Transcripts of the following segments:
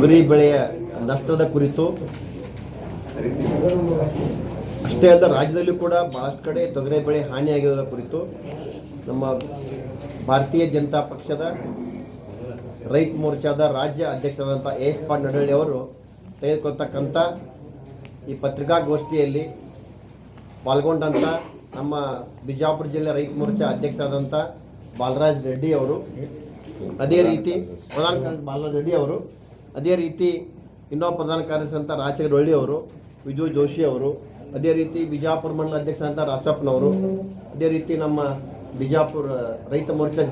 ತೊಗರಿ ಬೆಳೆಯ ನಷ್ಟದ ಕುರಿತು ಅಷ್ಟೇ ಅಲ್ಲದೆ ರಾಜ್ಯದಲ್ಲೂ ಕೂಡ ಭಾಳಷ್ಟು ಕಡೆ ತೊಗರಿ ಬೆಳೆ ಹಾನಿಯಾಗಿರೋದ್ರ ಕುರಿತು ನಮ್ಮ ಭಾರತೀಯ ಜನತಾ ಪಕ್ಷದ ರೈತ ಮೋರ್ಚಾದ ರಾಜ್ಯ ಅಧ್ಯಕ್ಷರಾದಂಥ ಎಸ್ ನಡಹಳ್ಳಿ ಅವರು ತೆಗೆದುಕೊಳ್ತಕ್ಕಂಥ ಈ ಪತ್ರಿಕಾಗೋಷ್ಠಿಯಲ್ಲಿ ಪಾಲ್ಗೊಂಡಂಥ ನಮ್ಮ ಬಿಜಾಪುರ ಜಿಲ್ಲೆ ರೈತ ಮೋರ್ಚಾ ಅಧ್ಯಕ್ಷರಾದಂಥ ಬಾಲರಾಜ್ ರೆಡ್ಡಿ ಅವರು. ಅದೇ ರೀತಿ ಪ್ರಧಾನ ಬಾಲರಾಜ್ ರೆಡ್ಡಿ ಅವರು ಅದೇ ರೀತಿ ಇನ್ನೊಬ್ಬ ಪ್ರಧಾನ ಕಾರ್ಯದರ್ಶಿ ಅಂತ ಅವರು, ವಿಜು ಜೋಶಿ ಅವರು, ಅದೇ ರೀತಿ ಬಿಜಾಪುರ ಮಂಡಲ ಅಂತ ರಾಚಪ್ಪನವರು ಅದೇ ರೀತಿ ನಮ್ಮ ಬಿಜಾಪುರ ರೈತ ಮೋರ್ಚಾ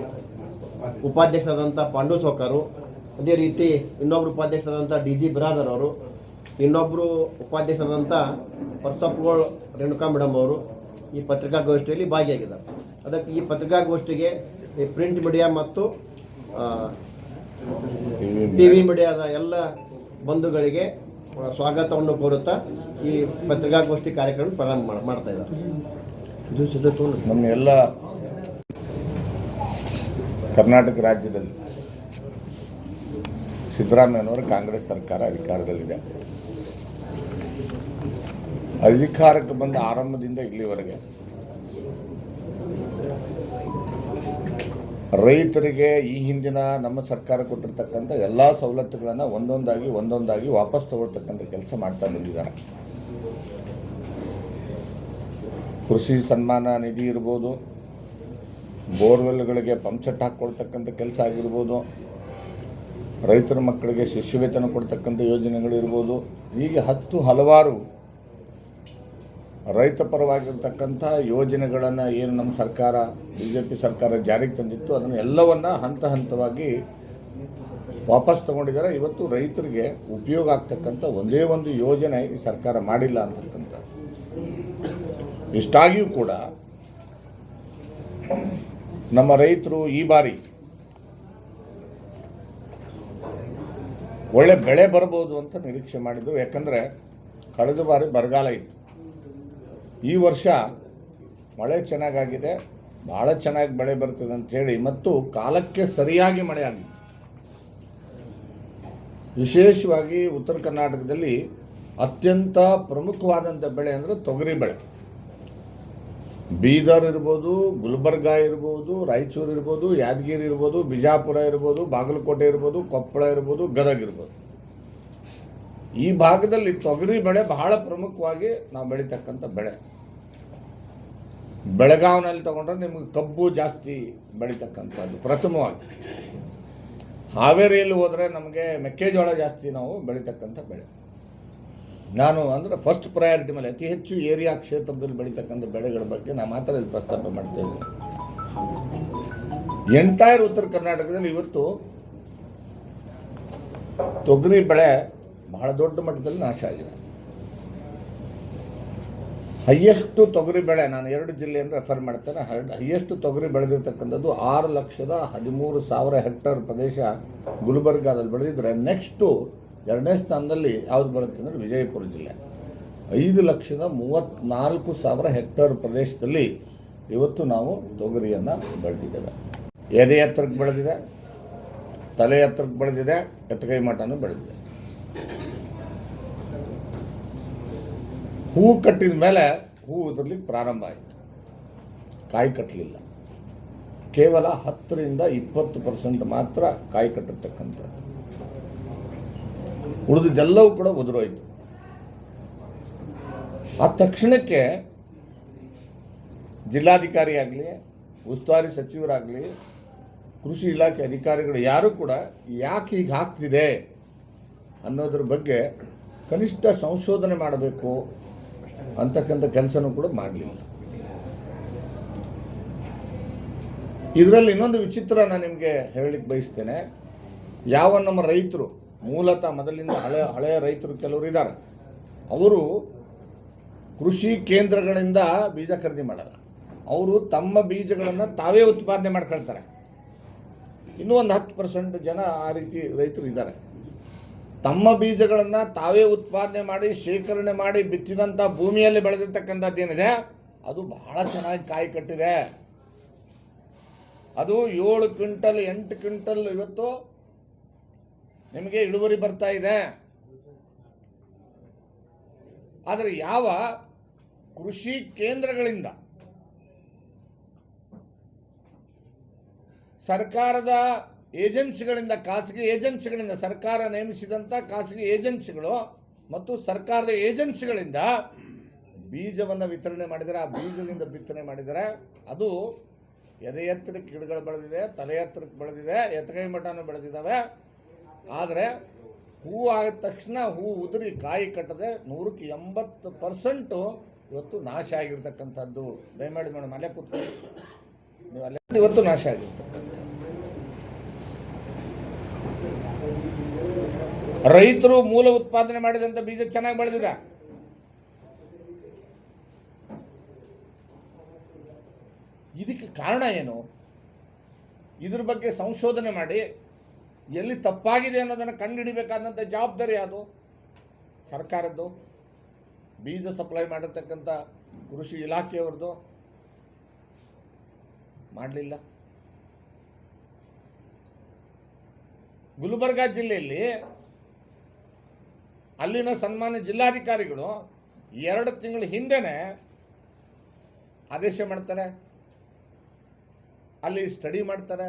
ಉಪಾಧ್ಯಕ್ಷರಾದಂಥ ಪಾಂಡು ಸೋಕಾರು, ಅದೇ ರೀತಿ ಇನ್ನೊಬ್ಬರು ಉಪಾಧ್ಯಕ್ಷರಾದಂಥ ಡಿ ಜಿ ಬಿರಾದರ್ ಅವರು ಇನ್ನೊಬ್ಬರು ಉಪಾಧ್ಯಕ್ಷರಾದಂಥ ಪರ್ಸಪ್ಗೋಳ್ ರೇಣುಕಾ ಮೇಡಮ್ ಅವರು ಈ ಪತ್ರಿಕಾಗೋಷ್ಠಿಯಲ್ಲಿ ಭಾಗಿಯಾಗಿದ್ದಾರೆ. ಅದಕ್ಕೆ ಈ ಪತ್ರಿಕಾಗೋಷ್ಠಿಗೆ ಈ ಪ್ರಿಂಟ್ ಮೀಡಿಯಾ ಮತ್ತು ಟಿ ವಿ ಮೀಡಿಯಾದ ಎಲ್ಲ ಬಂಧುಗಳಿಗೆ ಸ್ವಾಗತವನ್ನು ಕೋರುತ್ತಾ ಈ ಪತ್ರಿಕಾಗೋಷ್ಠಿ ಕಾರ್ಯಕ್ರಮ ಪ್ರಾರಂಭ ಮಾಡ್- ಮಾಡ್ತಾ ಇದ್ದಾರೆ. ಇದು ನಮ್ಮ ಎಲ್ಲ ಕರ್ನಾಟಕ ರಾಜ್ಯದಲ್ಲಿ ಸಿದ್ದರಾಮಯ್ಯನವರು ಕಾಂಗ್ರೆಸ್ ಸರ್ಕಾರ ಅಧಿಕಾರದಲ್ಲಿದೆ. ಅಧಿಕಾರಕ್ಕೆ ಬಂದ ಆರಂಭದಿಂದ ಇಲ್ಲಿವರೆಗೆ ರೈತರಿಗೆ ಈ ಹಿಂದಿನ ನಮ್ಮ ಸರ್ಕಾರ ಕೊಟ್ಟಿರ್ತಕ್ಕಂಥ ಎಲ್ಲ ಸವಲತ್ತುಗಳನ್ನು ಒಂದೊಂದಾಗಿ ಒಂದೊಂದಾಗಿ ವಾಪಸ್ ತಗೊಳ್ತಕ್ಕಂಥ ಕೆಲಸ ಮಾಡ್ತಾ ಬಂದಿದ್ದಾರೆ ಕೃಷಿ ಸನ್ಮಾನ ನಿಧಿ ಇರ್ಬೋದು, ಬೋರ್ವೆಲ್ಗಳಿಗೆ ಪಂಪ್ಸೆಟ್ ಹಾಕ್ಕೊಳ್ತಕ್ಕಂಥ ಕೆಲಸ ಆಗಿರ್ಬೋದು, ರೈತರ ಮಕ್ಕಳಿಗೆ ಶಿಷ್ಯವೇತನ ಕೊಡ್ತಕ್ಕಂಥ ಯೋಜನೆಗಳಿರ್ಬೋದು ಹೀಗೆ ಹತ್ತು ಹಲವಾರು ರೈತ ಪರವಾಗಿರ್ತಕ್ಕಂಥ ಯೋಜನೆಗಳನ್ನು ಏನು ನಮ್ಮ ಸರ್ಕಾರ ಬಿ ಜೆ ಪಿ ಸರ್ಕಾರ ಜಾರಿಗೆ ತಂದಿತ್ತು, ಅದನ್ನು ಎಲ್ಲವನ್ನು ಹಂತ ಹಂತವಾಗಿ ವಾಪಸ್ ತಗೊಂಡಿದ್ದಾರೆ. ಇವತ್ತು ರೈತರಿಗೆ ಉಪಯೋಗ ಆಗ್ತಕ್ಕಂಥ ಒಂದೇ ಒಂದು ಯೋಜನೆ ಈ ಸರ್ಕಾರ ಮಾಡಿಲ್ಲ ಅಂತಕ್ಕಂಥ. ಇಷ್ಟಾಗಿಯೂ ಕೂಡ ನಮ್ಮ ರೈತರು ಈ ಬಾರಿ ಒಳ್ಳೆ ಬೆಳೆ ಬರ್ಬೋದು ಅಂತ ನಿರೀಕ್ಷೆ ಮಾಡಿದ್ರು. ಯಾಕಂದರೆ ಕಳೆದ ಬಾರಿ ಬರಗಾಲ ಇತ್ತು. ಈ ವರ್ಷ ಮಳೆ ಚೆನ್ನಾಗಾಗಿದೆ ಭಾಳ ಚೆನ್ನಾಗಿ ಮಳೆ ಬರ್ತದೆ ಹೇಳಿ, ಮತ್ತು ಕಾಲಕ್ಕೆ ಸರಿಯಾಗಿ ಮಳೆ ಆಗಿತ್ತು ವಿಶೇಷವಾಗಿ ಉತ್ತರ ಕರ್ನಾಟಕದಲ್ಲಿ ಅತ್ಯಂತ ಪ್ರಮುಖವಾದಂಥ ಬೆಳೆ ಅಂದರೆ ತೊಗರಿ ಬೆಳೆ. ಬೀದರ್ ಇರ್ಬೋದು, ಗುಲ್ಬರ್ಗ ಇರ್ಬೋದು, ರಾಯಚೂರು ಇರ್ಬೋದು, ಯಾದಗಿರಿ ಇರ್ಬೋದು, ಬಿಜಾಪುರ ಇರ್ಬೋದು, ಬಾಗಲಕೋಟೆ ಇರ್ಬೋದು, ಕೊಪ್ಪಳ ಇರ್ಬೋದು, ಗದಗ ಇರ್ಬೋದು. ಈ ಭಾಗದಲ್ಲಿ ತೊಗರಿ ಬೆಳೆ ಬಹಳ ಪ್ರಮುಖವಾಗಿ ನಾವು ಬೆಳೀತಕ್ಕಂಥ ಬೆಳೆ. ಬೆಳಗಾವಿನಲ್ಲಿ ತಗೊಂಡ್ರೆ ನಿಮಗೆ ಕಬ್ಬು ಜಾಸ್ತಿ ಬೆಳೀತಕ್ಕಂಥದ್ದು, ಪ್ರಥಮವಾಗಿ. ಹಾವೇರಿಯಲ್ಲಿ ಹೋದರೆ ನಮಗೆ ಮೆಕ್ಕೆಜೋಳ ಜಾಸ್ತಿ ನಾವು ಬೆಳೀತಕ್ಕಂಥ ಬೆಳೆ. ನಾನು ಅಂದರೆ ಫಸ್ಟ್ ಪ್ರಯಾರಿಟಿ ಮೇಲೆ, ಅತಿ ಹೆಚ್ಚು ಏರಿಯಾ ಕ್ಷೇತ್ರದಲ್ಲಿ ಬೆಳೀತಕ್ಕಂಥ ಬೆಳೆಗಳ ಬಗ್ಗೆ ನಾನು ಮಾತ್ರ ಇಲ್ಲಿ ಪ್ರಸ್ತಾಪ ಮಾಡ್ತೇನೆ ಎಂಟೈರ್ ಉತ್ತರ ಕರ್ನಾಟಕದಲ್ಲಿ ಇವತ್ತು ತೊಗರಿ ಬೆಳೆ ಬಹಳ ದೊಡ್ಡ ಮಟ್ಟದಲ್ಲಿ ನಾಶ ಆಗಿದೆ. ಹೈಯೆಸ್ಟ್ ತೊಗರಿ ಬೆಳೆ, ನಾನು ಎರಡು ಜಿಲ್ಲೆಯಿಂದ ರೆಫರ್ ಮಾಡ್ತೇನೆ ಹೈಯೆಸ್ಟ್ ತೊಗರಿ ಬೆಳೆದಿರ್ತಕ್ಕಂಥದ್ದು ಆರು ಲಕ್ಷದ ಹದಿಮೂರು ಸಾವಿರ ಹೆಕ್ಟರ್ ಪ್ರದೇಶ ಗುಲ್ಬರ್ಗಾದಲ್ಲಿ ಬೆಳೆದಿದ್ರೆ ನೆಕ್ಸ್ಟು ಎರಡನೇ ಸ್ಥಾನದಲ್ಲಿ ಯಾವ್ದು ಬರುತ್ತೆ ಅಂದರೆ ವಿಜಯಪುರ ಜಿಲ್ಲೆ. ಐದು ಲಕ್ಷದ ಮೂವತ್ತ್ನಾಲ್ಕು ಸಾವಿರ ಹೆಕ್ಟರ್ ಪ್ರದೇಶದಲ್ಲಿ ಇವತ್ತು ನಾವು ತೊಗರಿಯನ್ನು ಬೆಳೆದಿದ್ದೇವೆ. ಎದೆ ಎತ್ತರಕ್ಕೆ ಬೆಳೆದಿದೆ, ತಲೆ ಎತ್ತರಕ್ಕೆ ಬೆಳೆದಿದೆ ಎತ್ತಗೈ ಮಠನೂ ಬೆಳೆದಿದೆ. ಹೂ ಕಟ್ಟಿದ ಮೇಲೆ ಹೂ ಉದುರ್ಲಿಕ್ಕೆ ಪ್ರಾರಂಭ ಆಯಿತು. ಕಾಯಿ ಕಟ್ಟಲಿಲ್ಲ ಕೇವಲ ಹತ್ತರಿಂದ ಇಪ್ಪತ್ತು ಪರ್ಸೆಂಟ್ ಮಾತ್ರ ಕಾಯಿ ಕಟ್ಟಿರ್ತಕ್ಕಂಥದ್ದು. ಉಳಿದಿದ್ದೆಲ್ಲವೂ ಕೂಡ ಉದುರೋಯ್ತು. ಆ ತಕ್ಷಣಕ್ಕೆ ಜಿಲ್ಲಾಧಿಕಾರಿ ಆಗಲಿ ಉಸ್ತುವಾರಿ ಸಚಿವರಾಗಲಿ, ಕೃಷಿ ಇಲಾಖೆ ಅಧಿಕಾರಿಗಳು ಯಾರೂ ಕೂಡ ಯಾಕೆ ಹೀಗೆ ಆಗ್ತಿದೆ? ಅನ್ನೋದ್ರ ಬಗ್ಗೆ ಕನಿಷ್ಠ ಸಂಶೋಧನೆ ಮಾಡಬೇಕು ಅಂತಕ್ಕಂಥ ಕೆಲಸನೂ ಕೂಡ ಮಾಡಲಿಲ್ಲ. ಇದರಲ್ಲಿ ಇನ್ನೊಂದು ವಿಚಿತ್ರ ನಾನು ನಿಮಗೆ ಹೇಳಲಿಕ್ಕೆ ಬಯಸ್ತೇನೆ. ಯಾವ ನಮ್ಮ ರೈತರು, ಮೂಲತಃ ಮೊದಲಿಂದ ಹಳೆ, ಹಳೆಯ ರೈತರು ಕೆಲವರು ಇದ್ದಾರೆ. ಅವರು ಕೃಷಿ ಕೇಂದ್ರಗಳಿಂದ ಬೀಜ ಖರೀದಿ ಮಾಡಲ್ಲ. ಅವರು ತಮ್ಮ ಬೀಜಗಳನ್ನು ತಾವೇ ಉತ್ಪಾದನೆ ಮಾಡ್ಕೊಳ್ತಾರೆ. ಇನ್ನೂ ಒಂದು ಹತ್ತು ಪರ್ಸೆಂಟ್ ಜನ ಆ ರೀತಿ ರೈತರು ಇದ್ದಾರೆ. ತಮ್ಮ ಬೀಜಗಳನ್ನು ತಾವೇ ಉತ್ಪಾದನೆ ಮಾಡಿ, ಶೇಖರಣೆ ಮಾಡಿ ಬಿತ್ತಿದಂಥ ಭೂಮಿಯಲ್ಲಿ ಬೆಳೆದಿರ್ತಕ್ಕಂಥದ್ದು ಏನಿದೆ? ಅದು ಬಹಳ ಚೆನ್ನಾಗಿ ಕಾಯಿ ಕಟ್ಟಿದೆ. ಅದು ಏಳು ಕ್ವಿಂಟಲ್, ಎಂಟು ಕ್ವಿಂಟಲ್ ಇವತ್ತು ನಿಮಗೆ ಇಳುವರಿ ಬರ್ತಾ ಇದೆ. ಆದರೆ ಯಾವ ಕೃಷಿ ಕೇಂದ್ರಗಳಿಂದ ಸರ್ಕಾರದ ಏಜೆನ್ಸಿಗಳಿಂದ, ಖಾಸಗಿ ಏಜೆನ್ಸಿಗಳಿಂದ, ಸರ್ಕಾರ ನೇಮಿಸಿದಂಥ ಖಾಸಗಿ ಏಜೆನ್ಸಿಗಳು ಮತ್ತು ಸರ್ಕಾರದ ಏಜೆನ್ಸಿಗಳಿಂದ ಬೀಜವನ್ನು ವಿತರಣೆ ಮಾಡಿದರೆ, ಆ ಬೀಜದಿಂದ ಬಿತ್ತನೆ ಮಾಡಿದರೆ, ಅದು ಎದೆ ಎತ್ತರಕ್ಕೆ ಗಿಡಗಳು ಬೆಳೆದಿದೆ ತಲೆ ಎತ್ತರಕ್ಕೆ ಬೆಳೆದಿದೆ, ಎತ್ತಗೈ ಮಠನೂ ಬೆಳೆದಿದ್ದಾವೆ. ಆದರೆ ಹೂ ಆದ ತಕ್ಷಣ ಹೂ ಉದುರಿ ಕಾಯಿ ಕಟ್ಟದೆ ನೂರಕ್ಕೆ ಎಂಬತ್ತು ಪರ್ಸೆಂಟು ಇವತ್ತು ನಾಶ ಆಗಿರ್ತಕ್ಕಂಥದ್ದು. ದಯಮಾಡಿ ಮೇಡಮ್, ಅಲ್ಲೇ ಕೂತ್ಕೊಳ್ಳಿ. ನೀವು ಅಲ್ಲೇ ಇವತ್ತು ನಾಶ ಆಗಿರ್ತಕ್ಕಂಥದ್ದು. ರೈತರು ಮೂಲ ಉತ್ಪಾದನೆ ಮಾಡಿದಂಥ ಬೀಜ ಚೆನ್ನಾಗಿ ಬೆಳೆದಿದೆ. ಇದಕ್ಕೆ ಕಾರಣ ಏನು? ಇದ್ರ ಬಗ್ಗೆ ಸಂಶೋಧನೆ ಮಾಡಿ, ಎಲ್ಲಿ ತಪ್ಪಾಗಿದೆ ಅನ್ನೋದನ್ನು ಕಂಡುಹಿಡಿಬೇಕಾದಂಥ ಜವಾಬ್ದಾರಿ ಅದು ಸರ್ಕಾರದ್ದು, ಬೀಜ ಸಪ್ಲೈ ಮಾಡಿರ್ತಕ್ಕಂಥ ಕೃಷಿ ಇಲಾಖೆಯವ್ರದ್ದು. ಮಾಡಲಿಲ್ಲ. ಗುಲ್ಬರ್ಗಾ ಜಿಲ್ಲೆಯಲ್ಲಿ ಅಲ್ಲಿನ ಸನ್ಮಾನ್ಯ ಜಿಲ್ಲಾಧಿಕಾರಿಗಳು ಎರಡು ತಿಂಗಳ ಹಿಂದೆನೆ ಆದೇಶ ಮಾಡ್ತಾರೆ. ಅಲ್ಲಿ ಸ್ಟಡಿ ಮಾಡ್ತಾರೆ.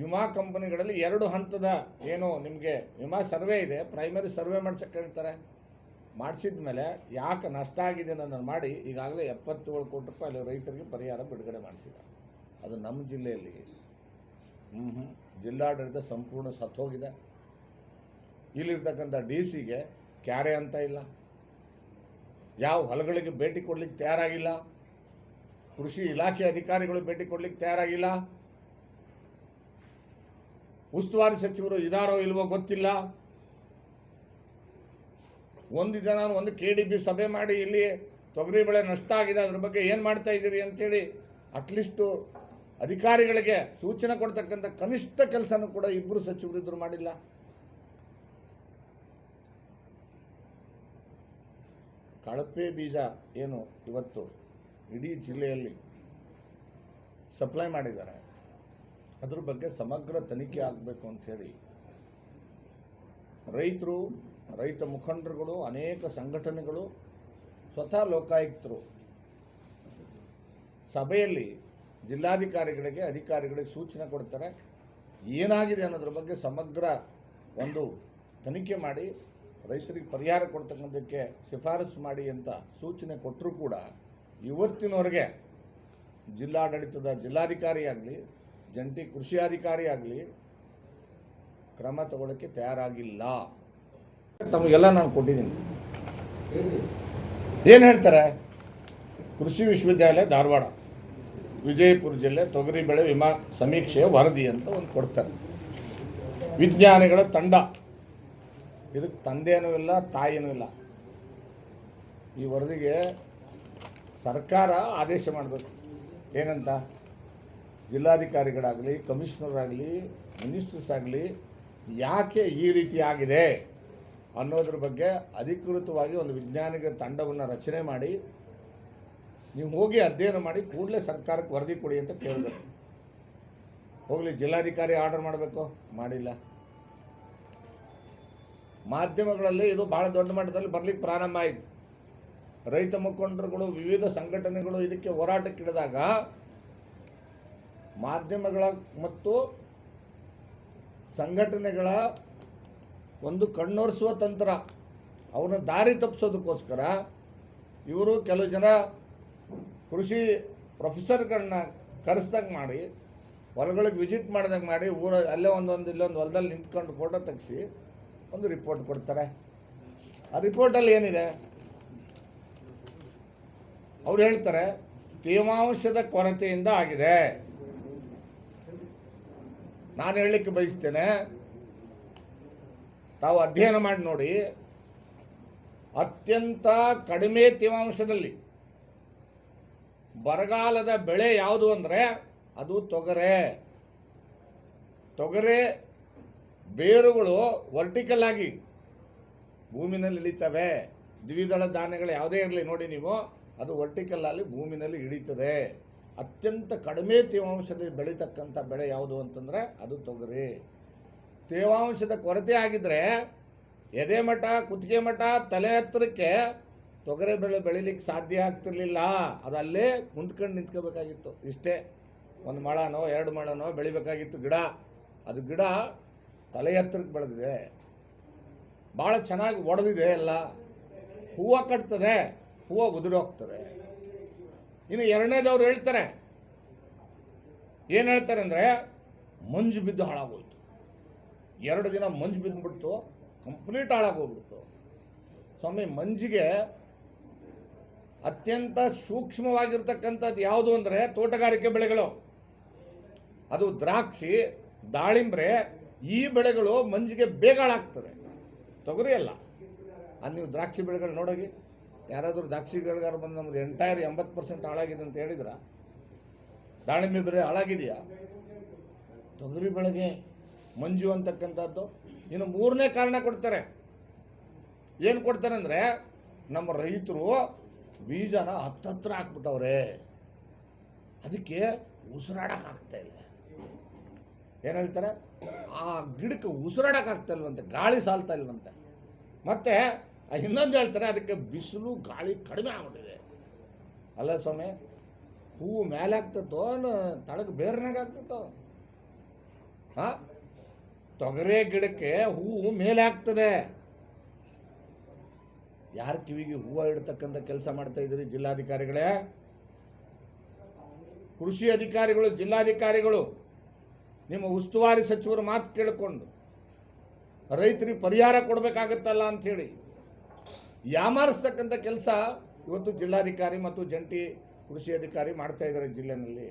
ವಿಮಾ ಕಂಪನಿಗಳಲ್ಲಿ ಎರಡು ಹಂತದ ಏನು ನಿಮಗೆ ವಿಮಾ ಸರ್ವೆ ಇದೆ ಪ್ರೈಮರಿ ಸರ್ವೆ ಮಾಡ್ಸಕ್ಕೆ ಹೇಳ್ತಾರೆ. ಮಾಡಿಸಿದ ಮೇಲೆ ಯಾಕೆ ನಷ್ಟ ಆಗಿದೆ ಅನ್ನೋದನ್ನು ಮಾಡಿ ಈಗಾಗಲೇ ಎಪ್ಪತ್ತೇಳು ಕೋಟಿ ರೂಪಾಯಿ ಅಲ್ಲಿ ರೈತರಿಗೆ ಪರಿಹಾರ ಬಿಡುಗಡೆ ಮಾಡಿಸಿದ್ದಾರೆ. ಅದು ನಮ್ಮ ಜಿಲ್ಲೆಯಲ್ಲಿ ಜಿಲ್ಲಾಡಳಿತ ಸಂಪೂರ್ಣ ಸತ್ತೋಗಿದೆ. ಇಲ್ಲಿರ್ತಕ್ಕಂಥ ಡಿ ಸಿಗೆ ಕ್ಯಾರೆ ಅಂತ ಇಲ್ಲ. ಯಾವ ಹೊಲಗಳಿಗೆ ಭೇಟಿ ಕೊಡ್ಲಿಕ್ಕೆ ತಯಾರಾಗಿಲ್ಲ. ಕೃಷಿ ಇಲಾಖೆ ಅಧಿಕಾರಿಗಳು ಭೇಟಿ ಕೊಡ್ಲಿಕ್ಕೆ ತಯಾರಾಗಿಲ್ಲ. ಉಸ್ತುವಾರಿ ಸಚಿವರು ಇದಾರೋ ಇಲ್ವೋ ಗೊತ್ತಿಲ್ಲ. ಒಂದು ದಿನ ಒಂದು ಕೆ ಡಿ ಬಿ ಸಭೆ ಮಾಡಿ ಇಲ್ಲಿ ತೊಗರಿ ಬೆಳೆ ನಷ್ಟ ಆಗಿದೆ, ಅದ್ರ ಬಗ್ಗೆ ಏನು ಮಾಡ್ತಾ ಇದ್ದೀರಿ ಅಂತೇಳಿ ಅಟ್ಲೀಸ್ಟು ಅಧಿಕಾರಿಗಳಿಗೆ ಸೂಚನೆ ಕೊಡ್ತಕ್ಕಂಥ ಕನಿಷ್ಠ ಕೆಲಸನೂ ಕೂಡ ಇಬ್ಬರು ಸಚಿವರು ಇದ್ರು ಮಾಡಿಲ್ಲ. ಕಳಪೆ ಬೀಜ ಏನು ಇವತ್ತು ಇಡೀ ಜಿಲ್ಲೆಯಲ್ಲಿ ಸಪ್ಲೈ ಮಾಡಿದ್ದಾರೆ. ಅದ್ರ ಬಗ್ಗೆ ಸಮಗ್ರ ತನಿಖೆ ಆಗಬೇಕು ಅಂಥೇಳಿ ರೈತರು, ರೈತ ಮುಖಂಡರುಗಳು, ಅನೇಕ ಸಂಘಟನೆಗಳು, ಸ್ವತಃ ಲೋಕಾಯುಕ್ತರು ಸಭೆಯಲ್ಲಿ ಜಿಲ್ಲಾಧಿಕಾರಿಗಳಿಗೆ ಅಧಿಕಾರಿಗಳಿಗೆ ಸೂಚನೆ ಕೊಡ್ತಾರೆ. ಏನಾಗಿದೆ ಅನ್ನೋದ್ರ ಬಗ್ಗೆ ಸಮಗ್ರ ಒಂದು ತನಿಖೆ ಮಾಡಿ ರೈತರಿಗೆ ಪರಿಹಾರ ಕೊಡ್ತಕ್ಕಂಥದ್ದಕ್ಕೆ ಶಿಫಾರಸು ಮಾಡಿ ಅಂತ ಸೂಚನೆ ಕೊಟ್ಟರೂ ಕೂಡ ಇವತ್ತಿನವರೆಗೆ ಜಿಲ್ಲಾಡಳಿತದ ಜಿಲ್ಲಾಧಿಕಾರಿ ಆಗಲಿ ಜಂಟಿ ಕೃಷಿ ಅಧಿಕಾರಿ ಆಗಲಿ ಕ್ರಮ ತಗೊಳ್ಳೋಕ್ಕೆ ತಯಾರಾಗಿಲ್ಲ. ತಮಗೆಲ್ಲ ನಾನು ಕೊಟ್ಟಿದ್ದೀನಿ. ಏನು ಹೇಳ್ತಾರೆ? ಕೃಷಿ ವಿಶ್ವವಿದ್ಯಾಲಯ ಧಾರವಾಡ. ವಿಜಯಪುರ ಜಿಲ್ಲೆ ತೊಗರಿ ಬೆಳೆ ವಿಮಾ ಸಮೀಕ್ಷೆಯ ವರದಿ ಅಂತ ಒಂದು ಕೊಡ್ತಾರೆ. ವಿಜ್ಞಾನಿಗಳ ತಂಡ. ಇದಕ್ಕೆ ತಂದೆಯೂ ಇಲ್ಲ, ತಾಯಿನೂ ಇಲ್ಲ. ಈ ವರದಿಗೆ ಸರ್ಕಾರ ಆದೇಶ ಮಾಡಬೇಕು. ಏನಂತ? ಜಿಲ್ಲಾಧಿಕಾರಿಗಳಾಗಲಿ ಕಮಿಷನರ್ ಆಗಲಿ ಮಿನಿಸ್ಟರ್ಸ್ ಆಗಲಿ, ಯಾಕೆ ಈ ರೀತಿ ಆಗಿದೆ ಅನ್ನೋದ್ರ ಬಗ್ಗೆ ಅಧಿಕೃತವಾಗಿ ಒಂದು ವಿಜ್ಞಾನಿಗಳ ತಂಡವನ್ನು ರಚನೆ ಮಾಡಿ ನೀವು ಹೋಗಿ ಅಧ್ಯಯನ ಮಾಡಿ ಕೂಡಲೇ ಸರ್ಕಾರಕ್ಕೆ ವರದಿ ಕೊಡಿ ಅಂತ ಕೇಳಬೇಕು ಹೋಗಲಿ, ಜಿಲ್ಲಾಧಿಕಾರಿ ಆರ್ಡರ್ ಮಾಡಬೇಕು? ಮಾಡಿಲ್ಲ. ಮಾಧ್ಯಮಗಳಲ್ಲಿ ಇದು ಭಾಳ ದೊಡ್ಡ ಮಟ್ಟದಲ್ಲಿ ಬರಲಿಕ್ಕೆ ಪ್ರಾರಂಭ ಆಯಿತು. ರೈತ ಮುಖಂಡರುಗಳು, ವಿವಿಧ ಸಂಘಟನೆಗಳು ಇದಕ್ಕೆ ಹೋರಾಟಕ್ಕಿಡಿದಾಗ ಮಾಧ್ಯಮಗಳ ಮತ್ತು ಸಂಘಟನೆಗಳ ಒಂದು ಕಣ್ಣೊರೆಸುವ ತಂತ್ರ. ಅವನ ದಾರಿ ತಪ್ಪಿಸೋದಕ್ಕೋಸ್ಕರ ಇವರು ಕೆಲವು ಜನ ಕೃಷಿ ಪ್ರೊಫೆಸರ್ಗಳನ್ನ ಕರೆಸ್ದಂಗೆ ಮಾಡಿ, ಹೊಲಗಳಿಗೆ ವಿಸಿಟ್ ಮಾಡ್ದಂಗೆ ಮಾಡಿ, ಊರ ಅಲ್ಲೇ ಒಂದೊಂದು ಇಲ್ಲೊಂದು ಹೊಲದಲ್ಲಿ ನಿಂತ್ಕೊಂಡು ಫೋಟೋ ತೆಗೆಸಿ ಒಂದು ರಿಪೋರ್ಟ್ ಕೊಡ್ತಾರೆ. ಆ ರಿಪೋರ್ಟಲ್ಲಿ ಏನಿದೆ? ಅವ್ರು ಹೇಳ್ತಾರೆ, ತೇವಾಂಶದ ಕೊರತೆಯಿಂದ ಆಗಿದೆ. ನಾನು ಹೇಳಲಿಕ್ಕೆ ಬಯಸ್ತೇನೆ, ತಾವು ಅಧ್ಯಯನ ಮಾಡಿ ನೋಡಿ, ಅತ್ಯಂತ ಕಡಿಮೆ ತೇವಾಂಶದಲ್ಲಿ ಬರಗಾಲದ ಬೆಳೆ ಯಾವುದು ಅಂದರೆ ಅದು ತೊಗರೆ. ತೊಗರೆ ಬೇರುಗಳು ವರ್ಟಿಕಲ್ ಆಗಿ ಭೂಮಿನಲ್ಲಿ ಇಳಿತವೆ. ದ್ವಿದಳ ಧಾನ್ಯಗಳು ಯಾವುದೇ ಇರಲಿ ನೋಡಿ ನೀವು, ಅದು ವರ್ಟಿಕಲ್ ಆಗಿ ಭೂಮಿನಲ್ಲಿ ಇಳಿತದೆ. ಅತ್ಯಂತ ಕಡಿಮೆ ತೇವಾಂಶದಲ್ಲಿ ಬೆಳೀತಕ್ಕಂಥ ಬೆಳೆ ಯಾವುದು ಅಂತಂದರೆ ಅದು ತೊಗರಿ. ತೇವಾಂಶದ ಕೊರತೆ ಆಗಿದ್ದರೆ ಎದೆ ಮಠ, ಕುತ್ತಿಗೆ ಮಠ, ತಲೆ ಹತ್ತಿರಕ್ಕೆ ತೊಗರೆ ಬೆಳೆ ಬೆಳಿಲಿಕ್ಕೆ ಸಾಧ್ಯ ಆಗ್ತಿರ್ಲಿಲ್ಲ, ಅದಲ್ಲೇ ಕುಂತ್ಕೊಂಡು ನಿಂತ್ಕೋಬೇಕಾಗಿತ್ತು. ಇಷ್ಟೇ, ಒಂದು ಮಳನೋ, ಎರಡು ಮಳನೋ ಬೆಳಿಬೇಕಾಗಿತ್ತು ಗಿಡ. ಅದು ಗಿಡ ತಲೆ ಹತ್ತಿರಕ್ಕೆ ಬೆಳೆದಿದೆ. ಭಾಳ ಚೆನ್ನಾಗಿ ಒಡೆದಿದೆ ಎಲ್ಲ. ಹೂವು ಕಟ್ತದೆ, ಹೂವು ಉದುರೋಗ್ತದೆ ಇನ್ನು ಎರಡನೇದವ್ರು ಹೇಳ್ತಾರೆ, ಏನು ಹೇಳ್ತಾರೆ ಅಂದರೆ, ಮಂಜು ಬಿದ್ದು ಹಾಳಾಗೋಯ್ತು. ಎರಡು ದಿನ ಮಂಜು ಬಿದ್ದುಬಿಡ್ತು, ಕಂಪ್ಲೀಟ್ ಹಾಳಾಗೋಗ್ಬಿಡ್ತು. ಸ್ವಾಮಿ, ಮಂಜಿಗೆ ಅತ್ಯಂತ ಸೂಕ್ಷ್ಮವಾಗಿರ್ತಕ್ಕಂಥದ್ದು ಯಾವುದು ಅಂದರೆ ತೋಟಗಾರಿಕೆ ಬೆಳೆಗಳು. ಅದು ದ್ರಾಕ್ಷಿ, ದಾಳಿಂಬ್ರೆ, ಈ ಬೆಳೆಗಳು ಮಂಜಿಗೆ ಬೇಗ ಹಾಳಾಗ್ತದೆ ತೊಗರಿ ಅಲ್ಲ. ಅದು ನೀವು ದ್ರಾಕ್ಷಿ ಬೆಳೆಗಳು ನೋಡೋಗಿ. ಯಾರಾದರೂ ದ್ರಾಕ್ಷಿ ಬೆಳೆಗಾರ ಬಂದು ನಮ್ಮದು ಎಂಟೈರ್ ಎಂಬತ್ತು ಪರ್ಸೆಂಟ್ ಹಾಳಾಗಿದೆ ಅಂತ ಹೇಳಿದ್ರ? ದಾಳಿಂಬೆ ಬೆಳೆ ಹಾಳಾಗಿದೆಯಾ? ತೊಗರಿ ಬೆಳೆಗೆ ಮಂಜು ಅಂತಕ್ಕಂಥದ್ದು ಇನ್ನು ಮೂರನೇ ಕಾರಣ ಕೊಡ್ತಾರೆ. ಏನು ಕೊಡ್ತಾರೆ ಅಂದರೆ ನಮ್ಮ ರೈತರು ಬೀಜನ ಹತ್ತತ್ರ ಹಾಕ್ಬಿಟ್ಟವ್ರೆ. ಅದಕ್ಕೆ ಉಸಿರಾಡಕ್ಕೆ ಆಗ್ತಾ ಇಲ್ಲ. ಏನು ಹೇಳ್ತಾರೆ? ಆ ಗಿಡಕ್ಕೆ ಉಸಿರಾಡಕ್ಕೆ ಆಗ್ತಾ ಇಲ್ವಂತೆ, ಗಾಳಿ ಸಾಲ್ತಾ ಇಲ್ವಂತೆ. ಮತ್ತೆ ಇನ್ನೊಂದು ಹೇಳ್ತಾರೆ, ಅದಕ್ಕೆ ಬಿಸಿಲು, ಗಾಳಿ ಕಡಿಮೆ ಆಗ್ಬಿಟ್ಟಿದೆ. ಅಲ್ಲ ಸ್ವಾಮಿ ಹೂವು ಮೇಲೆ ಆಗ್ತತೋ ತಳಗ ಬೇರ್ನಾಗ ಆಗ್ತತೋ ಹಾ? ತೊಗರೆ ಗಿಡಕ್ಕೆ ಹೂವು ಮೇಲೆ ಆಗ್ತದೆ. ಯಾರ ಕಿವಿಗೆ ಹೂವು ಇಡ್ತಕ್ಕಂಥ ಕೆಲಸ ಮಾಡ್ತಾ ಇದ್ದೀರಿ ಜಿಲ್ಲಾಧಿಕಾರಿಗಳೇ? ಕೃಷಿ ಅಧಿಕಾರಿಗಳು, ಜಿಲ್ಲಾಧಿಕಾರಿಗಳು, ನಿಮ್ಮ ಉಸ್ತುವಾರಿ ಸಚಿವರು ಮಾತು ಕೇಳಿಕೊಂಡು ರೈತರಿಗೆ ಪರಿಹಾರ ಕೊಡಬೇಕಾಗತ್ತಲ್ಲ ಅಂಥೇಳಿ ಯಾಮಾರಿಸ್ತಕ್ಕಂಥ ಕೆಲಸ ಇವತ್ತು ಜಿಲ್ಲಾಧಿಕಾರಿ ಮತ್ತು ಜಂಟಿ ಕೃಷಿ ಅಧಿಕಾರಿ ಮಾಡ್ತಾ ಇದ್ದಾರೆ ಜಿಲ್ಲೆನಲ್ಲಿ.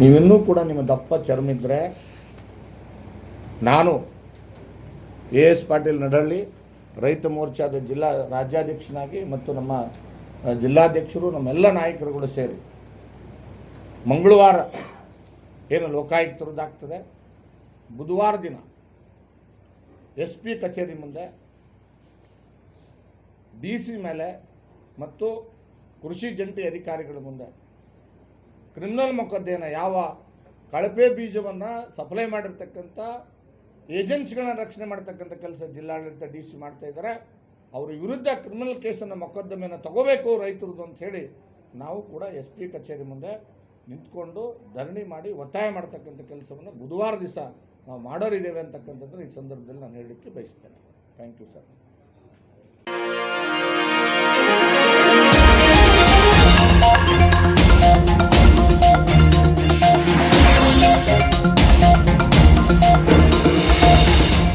ನೀವಿನ್ನೂ ಕೂಡ ನಿಮ್ಮ ದಪ್ಪ ಚರ್ಮ ಇದ್ದರೆ ನಾನು ಎ ಎಸ್ ಪಾಟೀಲ್ ನಡಹಳ್ಳಿ ರೈತ ಮೋರ್ಚಾದ ಜಿಲ್ಲಾ ರಾಜ್ಯಾಧ್ಯಕ್ಷನಾಗಿ ಮತ್ತು ನಮ್ಮ ಜಿಲ್ಲಾಧ್ಯಕ್ಷರು, ನಮ್ಮೆಲ್ಲ ನಾಯಕರುಗಳು ಸೇರಿ ಮಂಗಳವಾರ ಏನು ಲೋಕಾಯುಕ್ತರದ್ದಾಗ್ತದೆ ಬುಧವಾರ ದಿನ ಎಸ್ ಪಿ ಕಚೇರಿ ಮುಂದೆ ಡಿ ಸಿ ಮೇಲೆ ಮತ್ತು ಕೃಷಿ ಜಂಟಿ ಅಧಿಕಾರಿಗಳ ಮುಂದೆ ಕ್ರಿಮಿನಲ್ ಮೊಕದ್ದೇನ ಯಾವ ಕಳಪೆ ಬೀಜವನ್ನು ಸಪ್ಲೈ ಮಾಡಿರ್ತಕ್ಕಂಥ ಏಜೆನ್ಸಿಗಳನ್ನ ರಕ್ಷಣೆ ಮಾಡ್ತಕ್ಕಂಥ ಕೆಲಸ ಜಿಲ್ಲಾಡಳಿತ ಡಿ ಸಿ ಮಾಡ್ತಾ ಇದ್ದಾರೆ. ಅವರ ವಿರುದ್ಧ ಕ್ರಿಮಿನಲ್ ಕೇಸನ್ನು ಮೊಕದ್ದಮೆಯನ್ನು ತಗೋಬೇಕು ರೈತರದ್ದು ಅಂತ ಹೇಳಿ ನಾವು ಕೂಡ ಎಸ್ ಪಿ ಕಚೇರಿ ಮುಂದೆ ನಿಂತ್ಕೊಂಡು ಧರಣಿ ಮಾಡಿ ಒತ್ತಾಯ ಮಾಡ್ತಕ್ಕಂಥ ಕೆಲಸವನ್ನು ಬುಧವಾರ ದಿವಸ ನಾವು ಮಾಡೋರಿದ್ದೇವೆ ಅಂತಕ್ಕಂಥದ್ದನ್ನು ಈ ಸಂದರ್ಭದಲ್ಲಿ ನಾನು ಹೇಳಲಿಕ್ಕೆ ಬಯಸ್ತೇನೆ. Thank you sir